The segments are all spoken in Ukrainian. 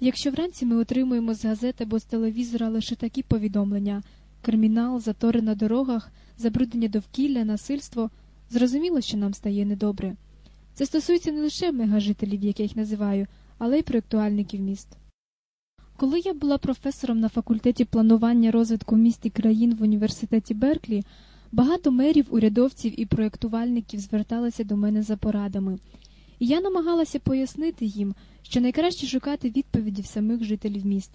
Якщо вранці ми отримуємо з газет або з телевізора лише такі повідомлення кримінал, затори на дорогах, забруднення довкілля, насильство, зрозуміло, що нам стає недобре. Це стосується не лише мегажителів, як я їх називаю, але й проєктуальників міст. Коли я була професором на факультеті планування розвитку міст і країн в університеті Берклі, багато мерів, урядовців і проєктувальників зверталися до мене за порадами, і я намагалася пояснити їм, що найкраще шукати відповіді в самих жителів міст.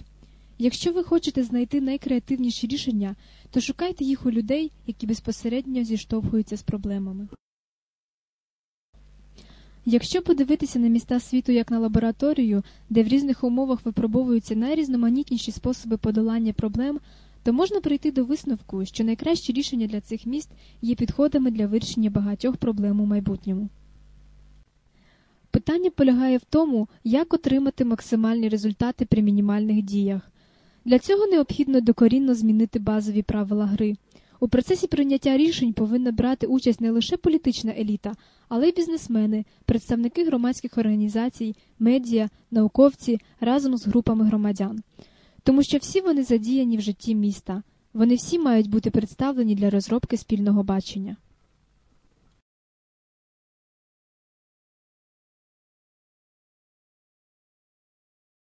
Якщо ви хочете знайти найкреативніші рішення, то шукайте їх у людей, які безпосередньо зіштовхуються з проблемами. Якщо подивитися на міста світу як на лабораторію, де в різних умовах випробовуються найрізноманітніші способи подолання проблем, то можна прийти до висновку, що найкращі рішення для цих міст є підходами для вирішення багатьох проблем у майбутньому. Питання полягає в тому, як отримати максимальні результати при мінімальних діях. Для цього необхідно докорінно змінити базові правила гри. У процесі прийняття рішень повинна брати участь не лише політична еліта, але й бізнесмени, представники громадських організацій, медіа, науковці разом з групами громадян. Тому що всі вони задіяні в житті міста, вони всі мають бути представлені для розробки спільного бачення.